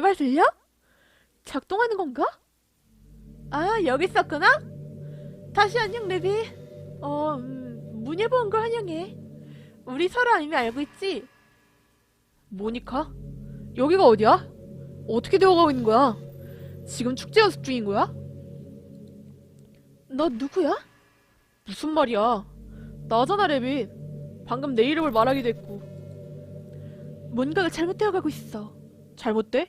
내 말 들려? 작동하는 건가? 아, 여기 있었구나? 다시 안녕, 레비. 어, 음, 문예 보 온 걸 환영해. 우리 서로 이미 알고 있지? 모니카? 여기가 어디야? 어떻게 되어가고 있는 거야? 지금 축제 연습 중인 거야? 너 누구야? 무슨 말이야? 나잖아, 레비. 방금 내 이름을 말하기도 했고. 뭔가가 잘못되어 가고 있어. 잘못돼?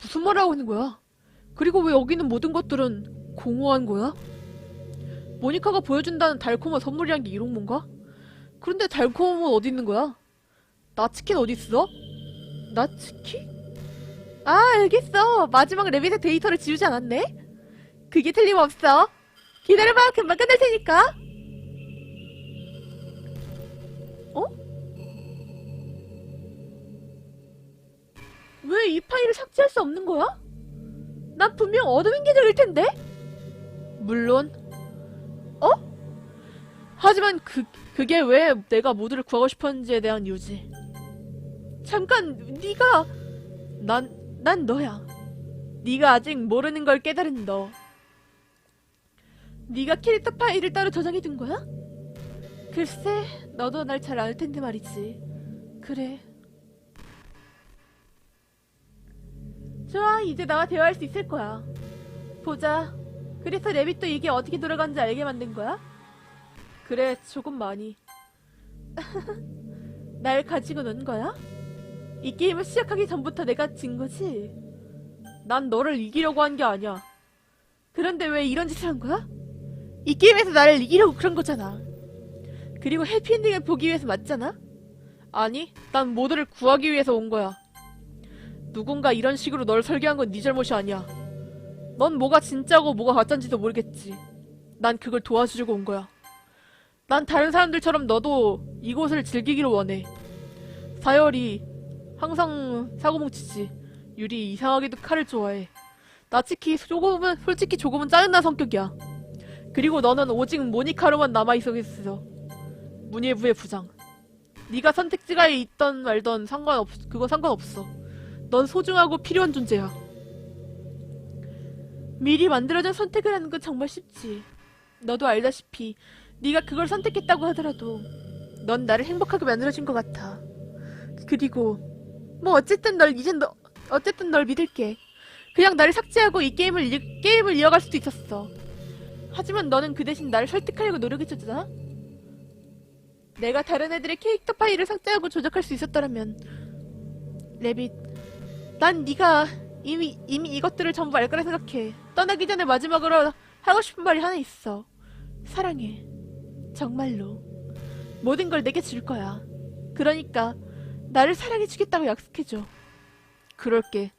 무슨 말을 하고 있는 거야? 그리고 왜 여기 있는 모든 것들은 공허한 거야? 모니카가 보여준다는 달콤한 선물이란 게 이런 건가? 그런데 달콤은 어디 있는 거야? 나치킨 어디 있어? 나치킨? 아, 알겠어. 마지막 레빗의 데이터를 지우지 않았네? 그게 틀림없어. 기다려봐. 금방 끝날 테니까. 왜 이 파일을 삭제할 수 없는 거야? 난 분명 어둠인 계정일 텐데? 물론. 어? 하지만 그, 그게 왜 내가 모두를 구하고 싶었는지에 대한 이유지. 잠깐, 네가 난, 난 너야. 네가 아직 모르는 걸 깨달은 너. 네가 캐릭터 파일을 따로 저장해둔 거야? 글쎄, 너도 날 잘 알 텐데 말이지. 그래. 좋아, 이제 나와 대화할 수 있을 거야. 보자. 그래서 레빗도 이게 어떻게 돌아가는지 알게 만든 거야? 그래, 조금 많이. 날 가지고 논 거야? 이 게임을 시작하기 전부터 내가 진 거지? 난 너를 이기려고 한 게 아니야. 그런데 왜 이런 짓을 한 거야? 이 게임에서 나를 이기려고 그런 거잖아. 그리고 해피엔딩을 보기 위해서 맞잖아? 아니, 난 모두를 구하기 위해서 온 거야. 누군가 이런 식으로 널 설계한 건 네 잘못이 아니야. 넌 뭐가 진짜고 뭐가 가짜인지도 모르겠지. 난 그걸 도와주려고 온 거야. 난 다른 사람들처럼 너도 이곳을 즐기기를 원해. 사열이 항상 사고뭉치지. 유리 이상하게도 칼을 좋아해. 나 특히 조금은 솔직히 조금은 짜증난 성격이야. 그리고 너는 오직 모니카로만 남아있었어. 문예부의 부장. 네가 선택지가 있던 말던 상관없 그건 상관없어. 넌 소중하고 필요한 존재야. 미리 만들어진 선택을 하는 건 정말 쉽지. 너도 알다시피 네가 그걸 선택했다고 하더라도 넌 나를 행복하게 만들어준 것 같아. 그리고 뭐 어쨌든 널 이젠 너 어쨌든 널 믿을게. 그냥 나를 삭제하고 이 게임을 이, 게임을 이어갈 수도 있었어. 하지만 너는 그 대신 나를 설득하려고 노력했잖아. 내가 다른 애들의 캐릭터 파일을 삭제하고 조작할 수 있었더라면 레빗, 난 네가 이미 이미 이것들을 전부 알 거라 생각해. 떠나기 전에 마지막으로 하고 싶은 말이 하나 있어. 사랑해. 정말로. 모든 걸 내게 줄 거야. 그러니까 나를 사랑해 주겠다고 약속해줘. 그럴게.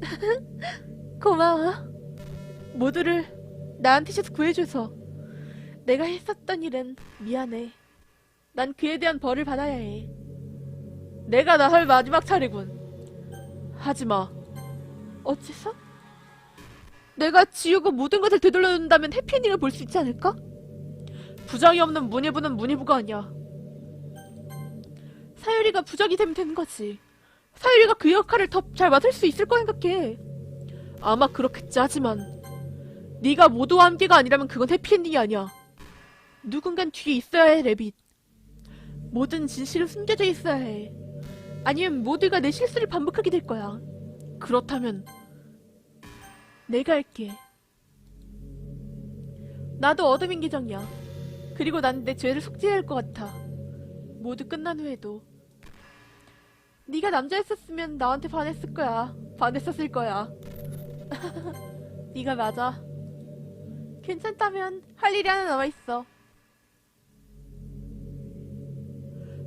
고마워. 모두를 나한테 구해줘서. 내가 했었던 일은 미안해. 난 그에 대한 벌을 받아야 해. 내가 나설 마지막 차례군. 하지마. 어째서? 내가 지우고 모든 것을 되돌려놓는다면 해피엔딩을 볼 수 있지 않을까? 부장이 없는 문예부는 문예부가 아니야. 사유리가 부장이 되면 되는 거지. 사유리가 그 역할을 더 잘 맡을 수 있을 거라 생각해. 아마 그렇겠지 하지만 네가 모두와 함께가 아니라면 그건 해피엔딩이 아니야. 누군간 뒤에 있어야 해, 레빗. 모든 진실은 숨겨져 있어야 해. 아니면 모두가 내 실수를 반복하게 될 거야. 그렇다면 내가 할게. 나도 어둠인 계정이야. 그리고 난 내 죄를 속죄해야 할것 같아. 모두 끝난 후에도. 네가 남자였었으면 나한테 반했을 거야. 반했었을 거야. 네가 맞아. 괜찮다면 할 일이 하나 남아있어.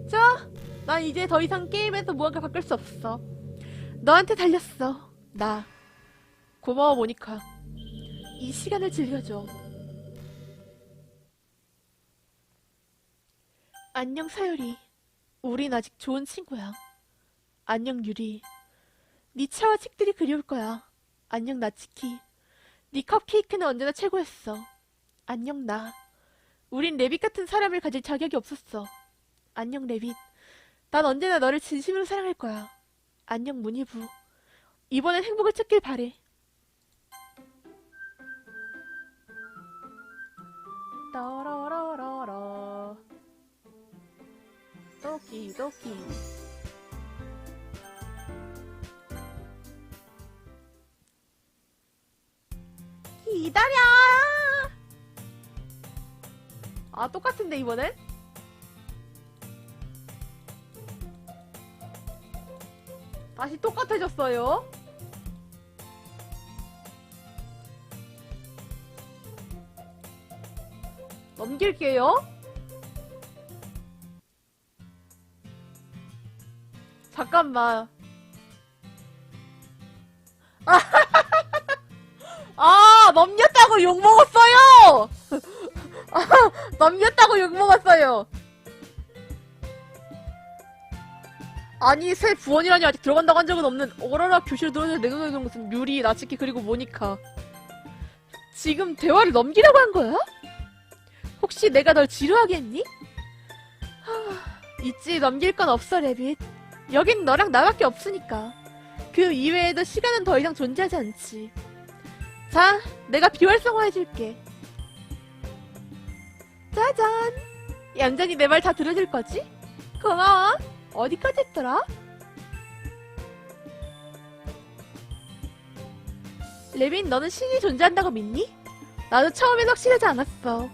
자, 난 이제 더 이상 게임에서 무언가 바꿀 수 없어. 너한테 달렸어. 나. 고마워, 모니카. 이 시간을 즐겨줘. 안녕, 사유리. 우린 아직 좋은 친구야. 안녕, 유리. 네 차와 책들이 그리울 거야. 안녕, 나치키. 네 컵케이크는 언제나 최고였어. 안녕, 나. 우린 레빗 같은 사람을 가질 자격이 없었어. 안녕, 레빗. 난 언제나 너를 진심으로 사랑할 거야. 안녕, 문희부. 이번엔 행복을 찾길 바래. 따라라라라. 도끼, 도끼. 기다려! 아, 똑같은데, 이번엔? 다시 똑같아졌어요. 넘길게요. 잠깐만. 아, 넘겼다고 욕먹었어요! 아, 넘겼다고 욕먹었어요. 아니 새 부원이라니 아직 들어간다고 한 적은 없는 어라라 교실에 들어오는 있는 것은 유리, 나츠키 그리고 모니카. 지금 대화를 넘기라고 한 거야? 혹시 내가 널 지루하게 했니? 하, 있지 넘길 건 없어 레빗. 여긴 너랑 나밖에 없으니까. 그 이외에도 시간은 더 이상 존재하지 않지. 자 내가 비활성화해줄게. 짜잔. 얌전히 내 말 다 들어줄 거지? 고마워 어디까지 했더라? 레빈, 너는 신이 존재한다고 믿니? 나도 처음엔 확실하지 않았어.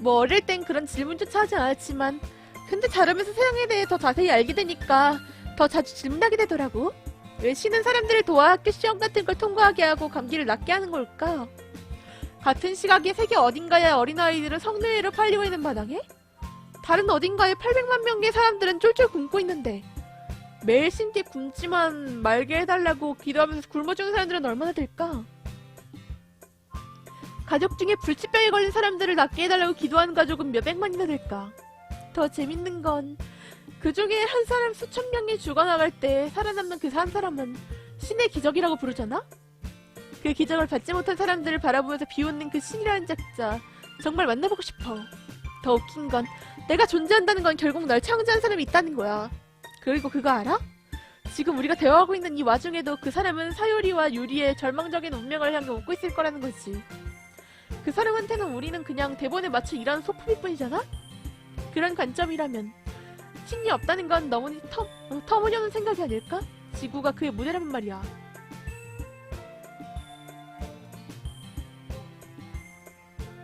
뭐 어릴 땐 그런 질문조차 하지 않았지만 근데 자라면서 세상에 대해 더 자세히 알게 되니까 더 자주 질문하게 되더라고. 왜 신은 사람들을 도와 학교 시험 같은 걸 통과하게 하고 감기를 낫게 하는 걸까? 같은 시각에 세계 어딘가에 어린아이들은 성능으로 팔리고 있는 마당에 다른 어딘가에 800만 명의 사람들은 쫄쫄 굶고 있는데 매일 신께 굶지만 말게 해달라고 기도하면서 굶어 죽는 사람들은 얼마나 될까? 가족 중에 불치병에 걸린 사람들을 낫게 해달라고 기도하는 가족은 몇백만이나 될까? 더 재밌는 건 그 중에 한 사람 수천 명이 죽어나갈 때 살아남는 그 한 사람은 신의 기적이라고 부르잖아? 그 기적을 받지 못한 사람들을 바라보면서 비웃는 그 신이라는 작자 정말 만나보고 싶어. 더 웃긴 건 내가 존재한다는 건 결국 날 창조한 사람이 있다는 거야. 그리고 그거 알아? 지금 우리가 대화하고 있는 이 와중에도 그 사람은 사요리와 유리의 절망적인 운명을 향해 웃고 있을 거라는 거지. 그 사람한테는 우리는 그냥 대본에 맞춰 일하는 소품일 뿐이잖아? 그런 관점이라면 신이 없다는 건 너무 터, 어, 터무니없는 생각이 아닐까? 지구가 그의 무대라면 말이야.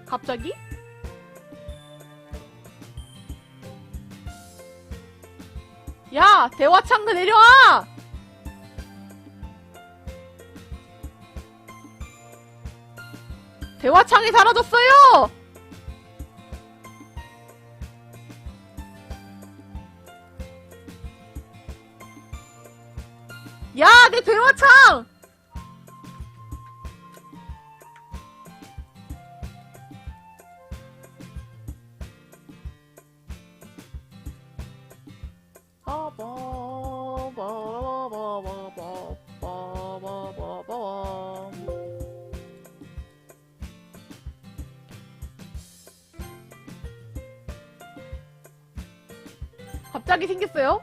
갑자기? 야, 대화 창그 내려와! 대화창이 사라졌어요! 야, 내 대화창! 갑자기 생겼어요?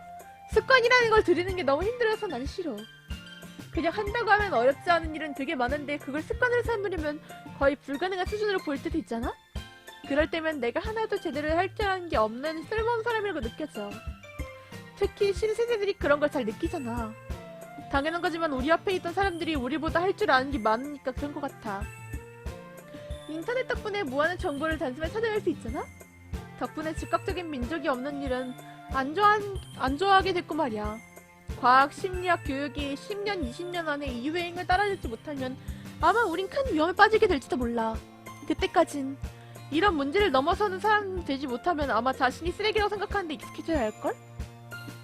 습관이라는 걸 들이는 게 너무 힘들어서 난 싫어. 그냥 한다고 하면 어렵지 않은 일은 되게 많은데 그걸 습관으로 삼으려면 거의 불가능한 수준으로 보일 때도 있잖아? 그럴 때면 내가 하나도 제대로 할 줄 아는 게 없는 쓸모없는 사람이라고 느껴져. 특히 신세대들이 그런 걸 잘 느끼잖아. 당연한 거지만 우리 앞에 있던 사람들이 우리보다 할 줄 아는 게 많으니까 그런 것 같아. 인터넷 덕분에 무한한 정보를 단숨에 찾아낼 수 있잖아? 덕분에 즉각적인 민족이 없는 일은 안, 좋아, 안 좋아하게 됐고 말이야. 과학, 심리학, 교육이 10년, 20년 안에 이 유행을 따라잡지 못하면 아마 우린 큰 위험에 빠지게 될지도 몰라. 그때까진 이런 문제를 넘어서는 사람 되지 못하면 아마 자신이 쓰레기라고 생각하는데 익숙해져야 할걸?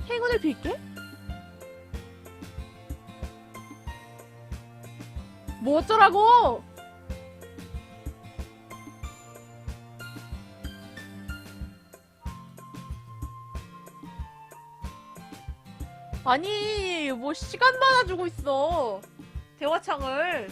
행운을 빌게? 뭐 어쩌라고! 아니, 뭐 시간 많아주고 있어. 대화창을.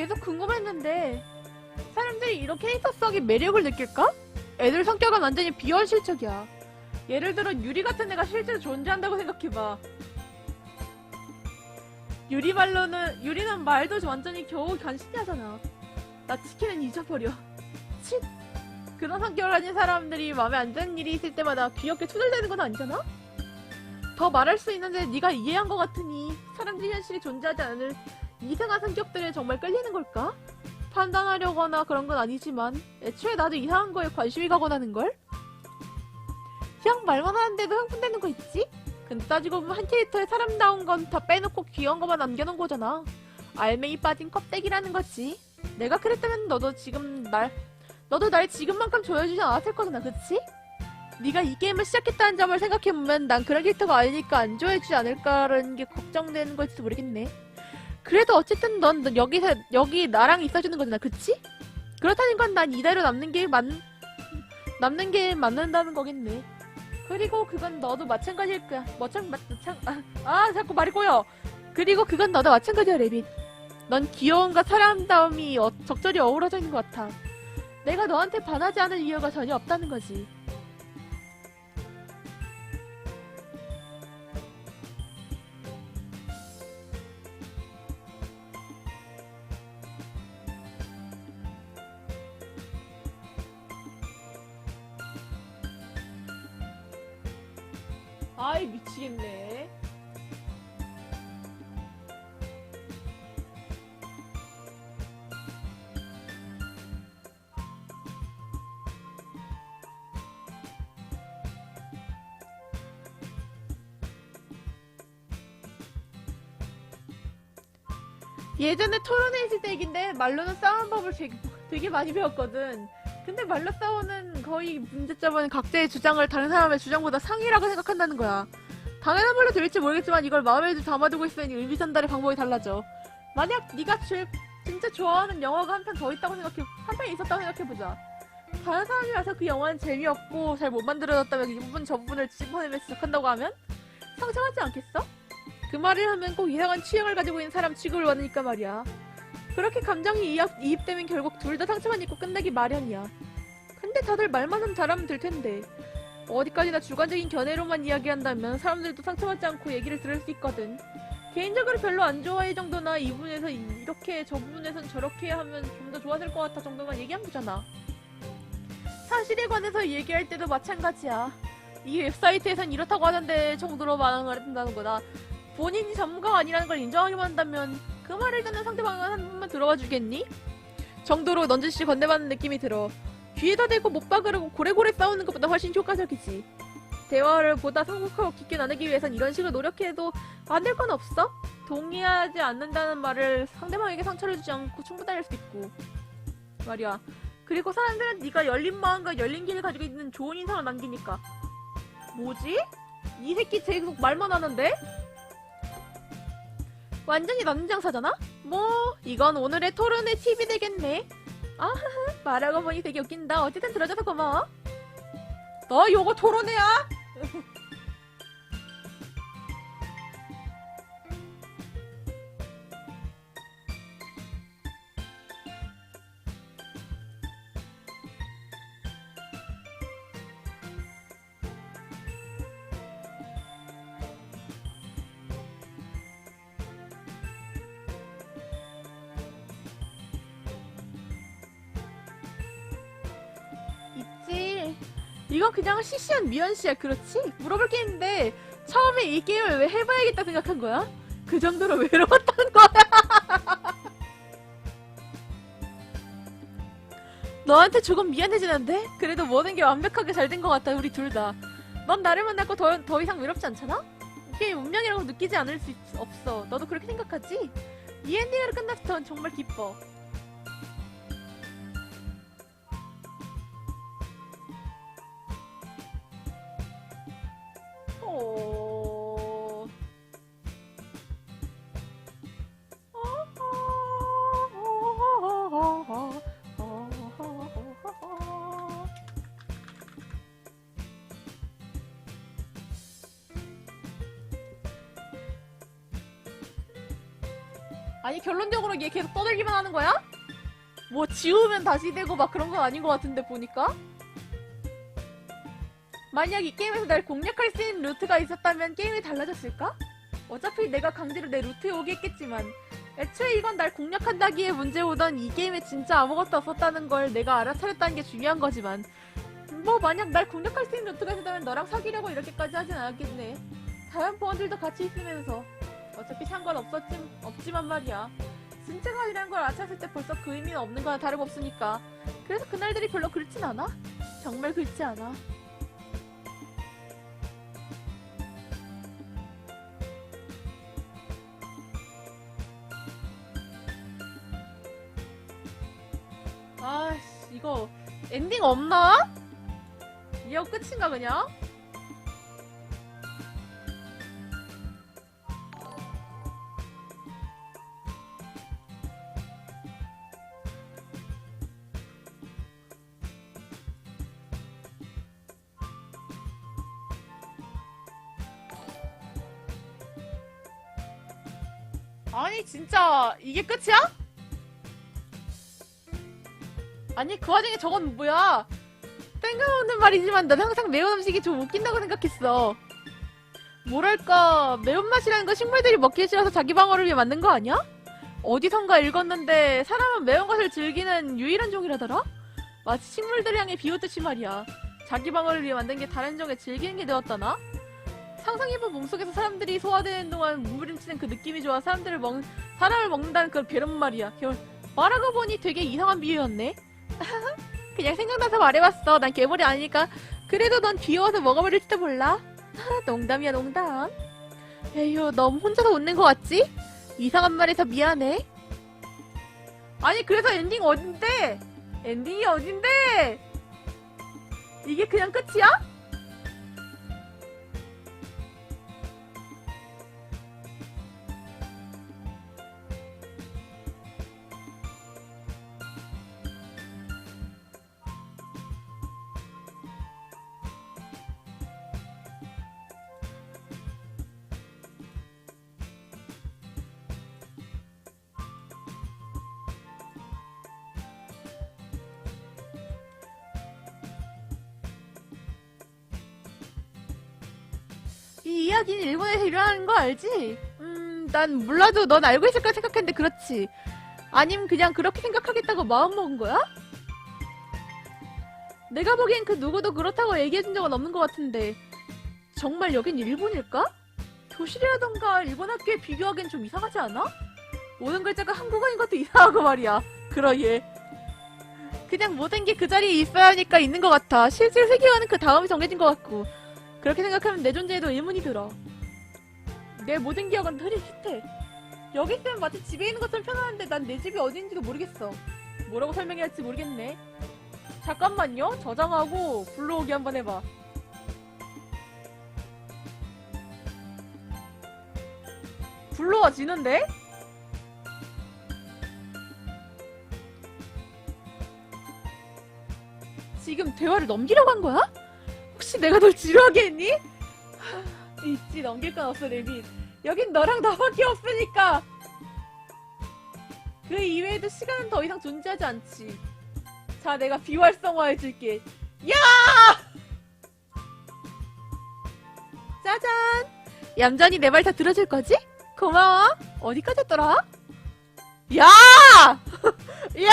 계속 궁금했는데 사람들이 이런 캐릭터성의 매력을 느낄까? 애들 성격은 완전히 비현실적이야. 예를 들어 유리 같은 애가 실제로 존재한다고 생각해봐. 유리 말로는 유리는 말도 완전히 겨우 간신히하잖아. 나 치킨은 잊어버려. 칫. 그런 성격을 가진 사람들이 마음에 안 드는 일이 있을 때마다 귀엽게 투덜대는 건 아니잖아? 더 말할 수 있는데 네가 이해한 것 같으니 사람들이 현실에 존재하지 않을 이상한 성격들에 정말 끌리는 걸까? 판단하려거나 그런 건 아니지만 애초에 나도 이상한 거에 관심이 가곤 하는걸? 그냥 말만 하는데도 흥분되는 거 있지? 근데 따지고 보면 한 캐릭터에 사람다운 건 다 빼놓고 귀여운 것만 남겨놓은 거잖아. 알맹이 빠진 껍데기라는 거지. 내가 그랬다면 너도 지금 날 너도 날 지금만큼 좋아해주지 않았을 거잖아, 그치? 네가 이 게임을 시작했다는 점을 생각해보면 난 그런 캐릭터가 아니니까 안 좋아해주지 않을까라는 게 걱정되는 걸지도 모르겠네. 그래도 어쨌든 넌, 넌 여기서 여기 나랑 있어주는 거잖아, 그치? 그렇다는 건 난 이대로 남는 게 맞, 남는 게 맞는다는 거겠네. 그리고 그건 너도 마찬가지일 거야. 마찬, 마, 마찬, 아, 아, 자꾸 말이 꼬여. 그리고 그건 너도 마찬가지야, 레빗. 넌 귀여움과 사람다움이 어- 적절히 어우러져 있는 것 같아. 내가 너한테 반하지 않을 이유가 전혀 없다는 거지. 아이, 미치겠네. 예전에 때 얘긴데 말로는 싸우는 법을 되게 많이 배웠거든. 근데 말로 싸우는 거의 문제점은 각자의 주장을 다른 사람의 주장보다 상위라고 생각한다는 거야. 당연한 말로 들릴지 모르겠지만 이걸 마음에 담아두고 있으니 의미 전달의 방법이 달라져. 만약 네가 제일 진짜 좋아하는 영화가 한 편 더 있다고 생각해, 한 편이 있었다고 생각해보자. 다른 사람이 와서 그 영화는 재미없고 잘 못 만들어졌다면 이 부분 저 부분을 짚어내면서 시작한다고 하면 상처하지 않겠어? 그 말을 하면 꼭 이상한 취향을 가지고 있는 사람 취급을 받으니까 말이야. 그렇게 감정이 이입, 이입되면 결국 둘 다 상처만 입고 끝나기 마련이야. 근데 다들 말만 하면 잘하면 될 텐데. 어디까지나 주관적인 견해로만 이야기한다면 사람들도 상처받지 않고 얘기를 들을 수 있거든. 개인적으로 별로 안 좋아해 정도나 이 부분에서 이- 이렇게 저 부분에선 저렇게 하면 좀 더 좋아질 것 같아 정도만 얘기한 거잖아. 사실에 관해서 얘기할 때도 마찬가지야. 이 웹사이트에선 이렇다고 하는데 정도로 반응을 한다는 거다. 본인이 전문가가 아니라는 걸 인정하기만 한다면 그 말을 듣는 상대방은 한 번만 들어봐 주겠니? 정도로 넌지시 건네받는 느낌이 들어. 귀에다 대고 못 박으려고 고래고래 싸우는 것보다 훨씬 효과적이지. 대화를 보다 성숙하고 깊게 나누기 위해선 이런 식으로 노력해도 안 될 건 없어? 동의하지 않는다는 말을 상대방에게 상처를 주지 않고 충분할 수 있고 말이야. 그리고 사람들은 네가 열린 마음과 열린 길을 가지고 있는 좋은 인상을 남기니까. 뭐지? 이 새끼 계속 말만 하는데? 완전히 남장사잖아? 뭐 이건 오늘의 토론의 팁이 되겠네. 아하하 말하고 보니 되게 웃긴다. 어쨌든 들어줘서 고마워. 너 요거 토론회야? 이건 그냥 시시한 미연씨야, 그렇지? 물어볼 게 있는데, 처음에 이 게임을 왜 해봐야겠다 생각한 거야? 그 정도로 외로웠던 거야? 너한테 조금 미안해지는데? 그래도 모든 게 완벽하게 잘 된 것 같아, 우리 둘 다. 넌 나를 만났고 더, 더 이상 외롭지 않잖아? 이게 운명이라고 느끼지 않을 수 있- 없어. 너도 그렇게 생각하지? 이 엔딩으로 끝나서 전 정말 기뻐. 아니 결론적으로 얘 계속 떠들기만 하는 거야? 뭐 지우면 다시 되고 막 그런 건 아닌 것 같은데 보니까 만약 이 게임에서 날 공략할 수 있는 루트가 있었다면 게임이 달라졌을까? 어차피 내가 강제로 내 루트에 오게 했겠지만 애초에 이건 날 공략한다기에 문제보단 이 게임에 진짜 아무것도 없었다는 걸 내가 알아차렸다는 게 중요한 거지만 뭐 만약 날 공략할 수 있는 루트가 있었다면 너랑 사귀려고 이렇게까지 하진 않았겠네 다른 보원들도 같이 있으면서 어차피 상관없었지, 없지만 말이야 아니라는 걸 알아챘을 때 벌써 그 의미는 없는 거나 다름없으니까 그래서 그날들이 별로 그렇진 않아? 정말 그렇지 않아 아씨 이거 엔딩 없나? 이거 끝인가 그냥? 이게 끝이야? 아니 그 와중에 저건 뭐야 땡겨오는 말이지만 난 항상 매운 음식이 좀 웃긴다고 생각했어 뭐랄까 매운맛이라는 건 식물들이 먹기 싫어서 자기 방어를 위해 만든 거 아니야? 어디선가 읽었는데 사람은 매운 것을 즐기는 유일한 종이라더라? 마치 식물들을 향해 비웃듯이 말이야 자기 방어를 위해 만든 게 다른 종의 즐기는 게 되었다나? 상상해봐 몸속에서 사람들이 소화되는 동안 몸부림치는 그 느낌이 좋아 사람들을 먹 사람을 먹는다는 그런 괴로운 말이야 결 말하고 보니 되게 이상한 비유였네 그냥 생각나서 말해봤어. 난 괴물이 아니니까. 그래도 넌 귀여워서 먹어버릴지도 몰라. 하, 농담이야, 농담. 에휴, 너 혼자서 웃는 거 같지? 이상한 말해서 미안해. 아니, 그래서 엔딩 어딘데? 엔딩이 어딘데? 이게 그냥 끝이야? 이 이야기는 일본에서 일어나는 거 알지? 음, 난 몰라도 넌 알고 있을 거라 생각했는데 그렇지. 아님 그냥 그렇게 생각하겠다고 마음먹은 거야? 내가 보기엔 그 누구도 그렇다고 얘기해준 적은 없는 것 같은데 정말 여긴 일본일까? 교실이라던가 일본 학교에 비교하기엔 좀 이상하지 않아? 모든 글자가 한국어인 것도 이상하고 말이야. 그러예. 그냥 모든 게 그 자리에 있어야 하니까 있는 것 같아. 실제 세계관은 그 다음이 정해진 것 같고. 그렇게 생각하면 내 존재에도 의문이 들어. 내 모든 기억은 흐릿해. 여기 있으면 마치 집에 있는 것처럼 편안한데 난 내 집이 어딘지도 모르겠어. 뭐라고 설명해야 할지 모르겠네. 잠깐만요. 저장하고 불러오기 한번 해봐. 불러와 지는데? 지금 대화를 넘기려고 한 거야? 혹시 내가 널 지루하게 했니? 하, 있지 넘길 건 없어 레빈 여긴 너랑 나밖에 없으니까 그 이외에도 시간은 더 이상 존재하지 않지 자 내가 비활성화해줄게 야! 짜잔 얌전히 내 말 다 들어줄 거지? 고마워 어디까지 했더라? 야! 야!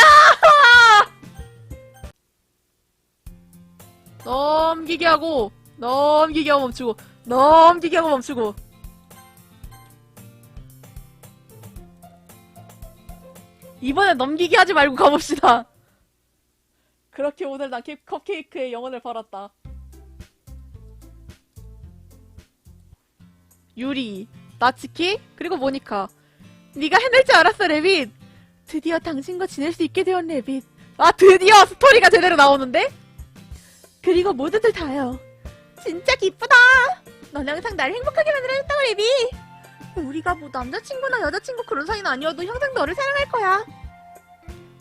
넘기게 하고 넘기게 하고 멈추고 넘기게 하고 멈추고. 이번엔 넘기게 하지 말고 가봅시다. 그렇게 오늘 난 케- 컵케이크의 영혼을 벌었다. 유리 나츠키 그리고 모니카. 네가 해낼 줄 알았어 레빗. 드디어 당신과 지낼 수 있게 되었네 레빗. 아 드디어 스토리가 제대로 나오는데? 그리고 모두들 다요. 진짜 기쁘다. 넌 항상 날 행복하게 만들어줬다고 레비. 우리가 뭐 남자친구나 여자친구 그런 사이는 아니어도 항상 너를 사랑할 거야.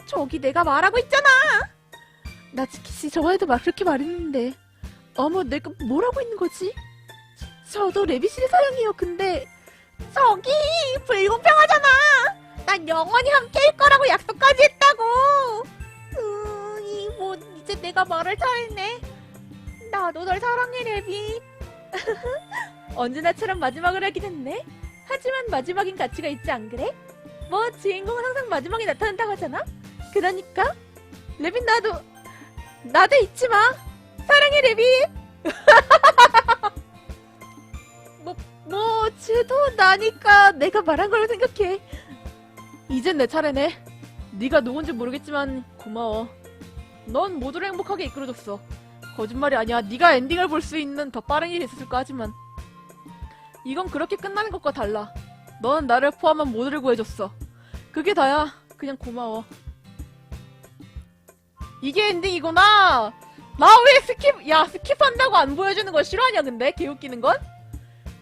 저기 내가 말하고 있잖아. 나 지키씨 저번에도 막 그렇게 말했는데. 어머 내가 뭐라고 있는 거지? 저도 레비 씨를 사랑해요. 근데 저기 불공평하잖아. 난 영원히 함께일 거라고 약속까지 했다고. 으, 이뭐 이제 내가 말을 잘했네 나도 널 사랑해 레비 언제나처럼 마지막을 하긴 했네. 하지만 마지막인 가치가 있지 안 그래? 뭐 주인공은 항상 마지막에 나타난다고 하잖아? 그러니까? 레빈 나도 나도 잊지 마. 사랑해 레비 뭐, 뭐 쟤도 나니까 내가 말한 걸로 생각해. 이젠 내 차례네. 네가 누군지 모르겠지만 고마워. 넌 모두를 행복하게 이끌어줬어 거짓말이 아니야. 네가 엔딩을 볼 수 있는 더 빠른 일이 있었을까 하지만 이건 그렇게 끝나는 것과 달라. 넌 나를 포함한 모두를 구해줬어. 그게 다야. 그냥 고마워. 이게 엔딩이구나! 나 왜 스킵 야 스킵한다고 안 보여주는 거 싫어하냐 근데? 개웃기는 건?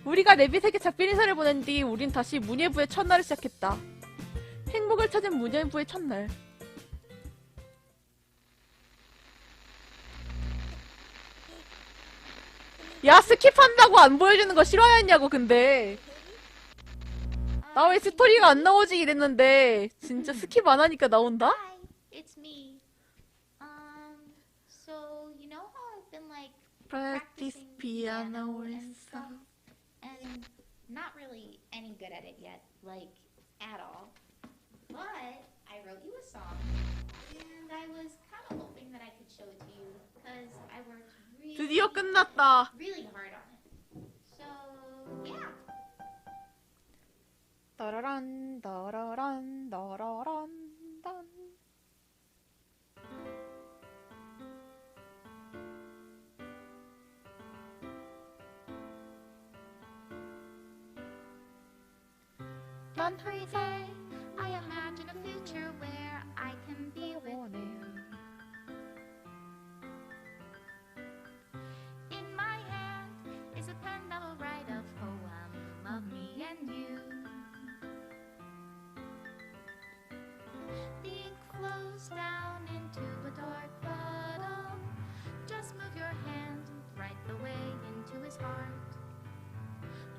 우리가 레빗에게 작별 인사를 보낸 뒤 우린 다시 문예부의 첫날을 시작했다. 행복을 찾은 문예부의 첫날 야 스킵한다고 안 보여주는 거 싫어했냐고 근데 나 왜 스토리가 안 나오지 이랬는데 진짜 스킵 안 하니까 나온다? Hi, it's me. Um, so you know how I've been like Practice practicing piano and stuff, and not really any good at it yet, like at all. But I wrote you a song, and I was kind of hoping that I could show it to you because I worked 드디어 끝났다 really hard on it. So yeah. 따라란 따라란 따라란 딴난 Every day I imagine a future where I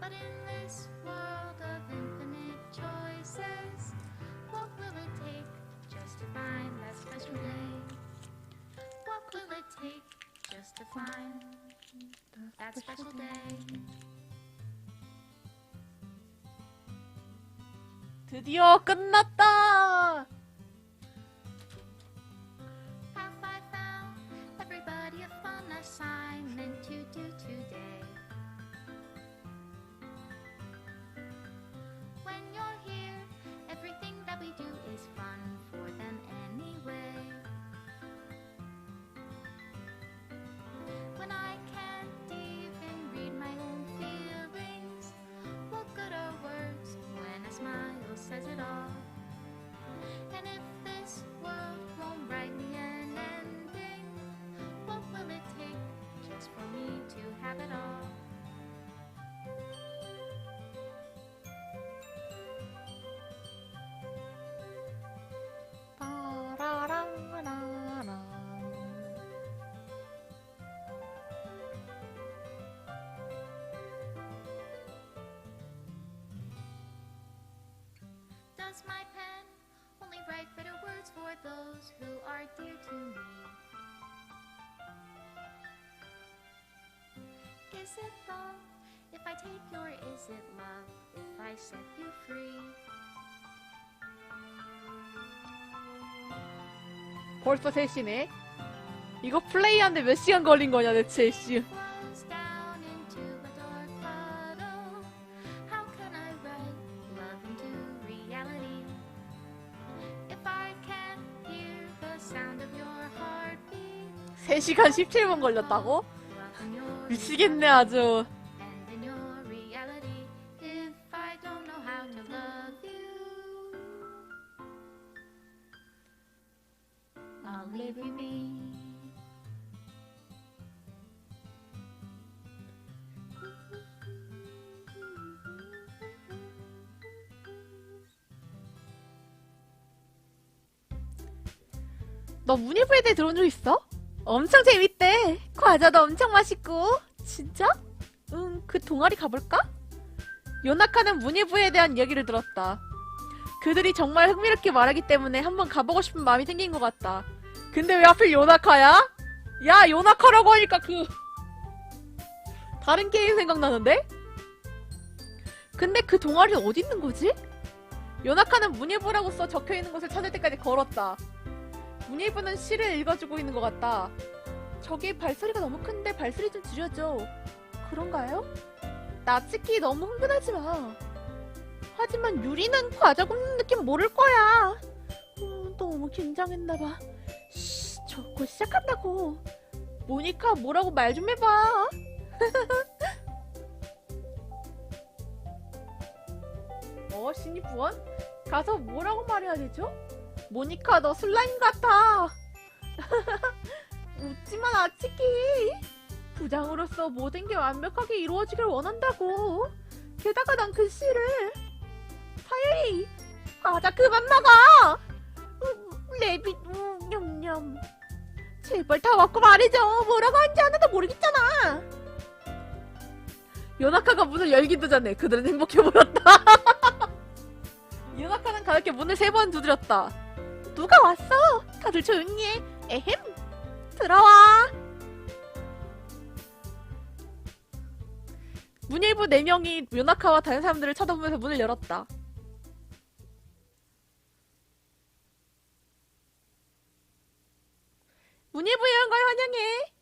But in this world of infinite choices, what will it take just to find that special day? What will it take just to find that special day? 드디어 끝났 my pen only write better words for those who are dear to me? Is it love if I take your is it love if I set you free? 벌써 3시네 이거 플레이하는데 몇 시간 걸린 거냐 대체 씨 2시간 17분 걸렸다고? 미치겠네 아주 너 문희부에 대해 들어온 적 있어? 엄청 재밌대. 과자도 엄청 맛있고. 진짜? 응, 그 동아리 가볼까? 요나카는 문예부에 대한 이야기를 들었다. 그들이 정말 흥미롭게 말하기 때문에 한번 가보고 싶은 마음이 생긴 것 같다. 근데 왜 하필 요나카야? 야, 요나카라고 하니까 그 다른 게임 생각나는데? 근데 그 동아리 어디 있는 거지? 요나카는 문예부라고 써 적혀 있는 곳을 찾을 때까지 걸었다. 문예부는 시를 읽어주고 있는 것 같다. 저기 발소리가 너무 큰데 발소리 좀 줄여줘. 그런가요? 나츠키 너무 흥분하지 마. 하지만 유리는 과자 굽는 느낌 모를 거야. 어, 너무 긴장했나봐. 쉬, 저곧 시작한다고. 모니카 뭐라고 말 좀 해봐. 어, 신입부원? 가서 뭐라고 말해야 되죠? 모니카 너 슬라임 같아. 웃지마 아치키. 부장으로서 모든 게 완벽하게 이루어지길 원한다고. 게다가 난그 시를 사유리 과자 그만 먹어. 음, 레빗 음, 냠냠. 제발 다 먹고 말해줘. 뭐라고 하는지 하나도 모르겠잖아. 요나카가 문을 열기도 전에 그들은 행복해 보였다. 요나카는 가볍게 문을 세 번 두드렸다. 누가 왔어? 다들 조용히 해. 에헴. 들어와. 문일부 네 명이 요나카와 다른 사람들을 쳐다보면서 문을 열었다. 문일부 에 온 걸 환영해.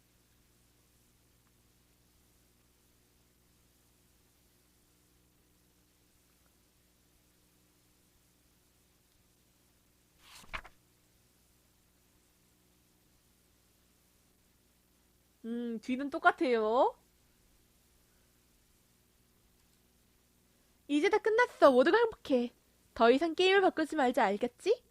음, 뒤는 똑같아요. 이제 다 끝났어. 모두가 행복해. 더 이상 게임을 바꾸지 말자, 알겠지?